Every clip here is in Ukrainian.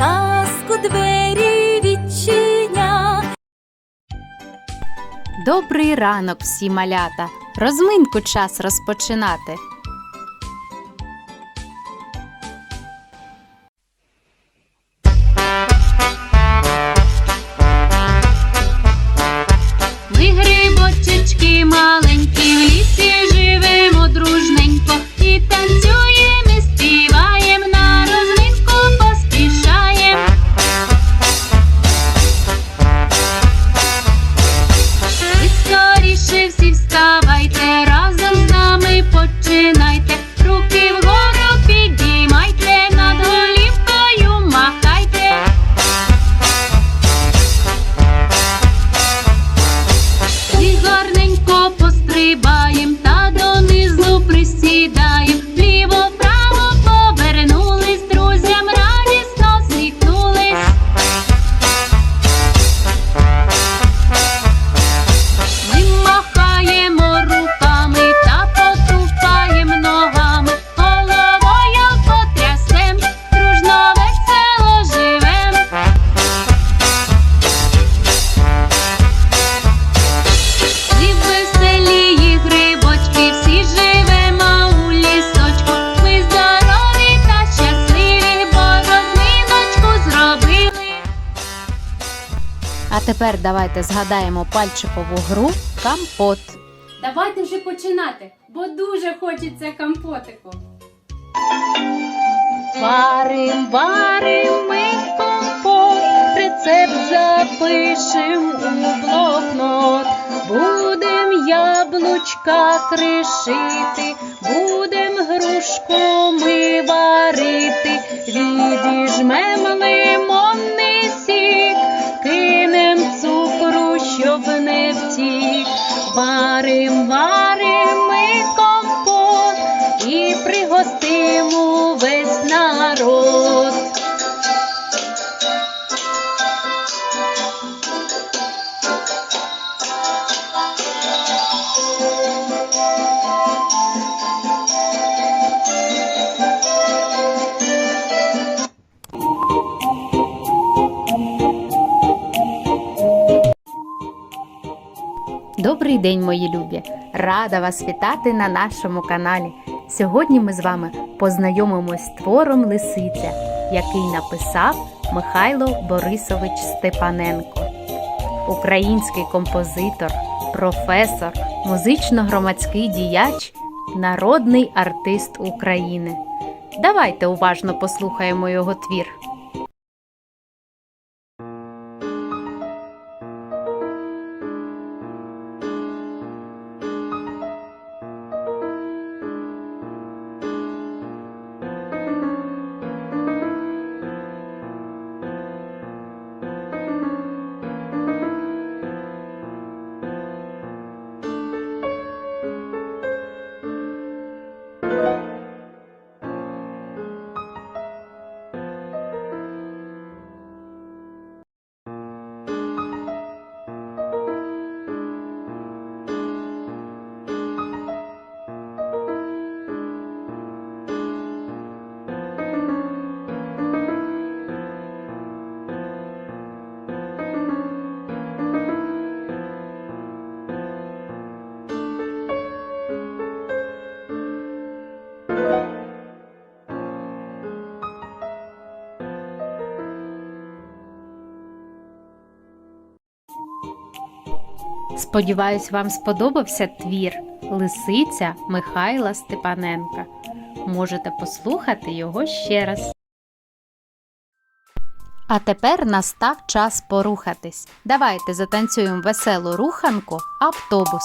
казку двері відчиня. Добрий ранок всі малята, розминку час розпочинати. А тепер давайте згадаємо пальчикову гру Кампот. Давайте вже починати, бо дуже хочеться компотику. Варим, варим ми компот, рецепт запишем у блокнот. Будем яблучка кришити, будем грушку ми варити, відіжмем лимонний Варим, варим ми компот і пригостимо весь народ. Добрий день, мої любі! Рада вас вітати на нашому каналі. Сьогодні ми з вами познайомимось з твором Лисиця, який написав Михайло Борисович Степаненко. Український композитор, професор, музично-громадський діяч, народний артист України. Давайте уважно послухаємо його твір. Сподіваюсь, вам сподобався твір Лисиця Михайла Степаненка. Можете послухати його ще раз. А тепер настав час порухатись. Давайте затанцюємо веселу руханку автобус.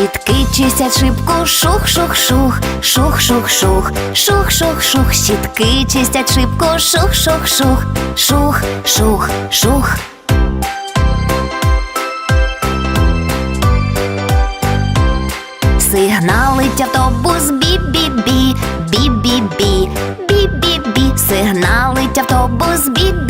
Щітки чистять шибку, шух-шух-шух, шух-шух-шух, шух-шух-шух, щітки чистять шибку, шух-шух-шух, шух-шух-шух. Сигналить автобус бі-бі-бі, бі-бі-бі, бі-бі-бі, сигналить автобус бі-бі-бі,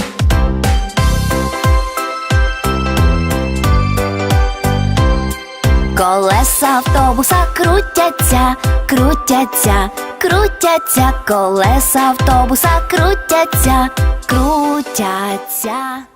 Колеса автобуса крутяться, крутяться, крутяться, колеса автобуса крутяться, крутяться.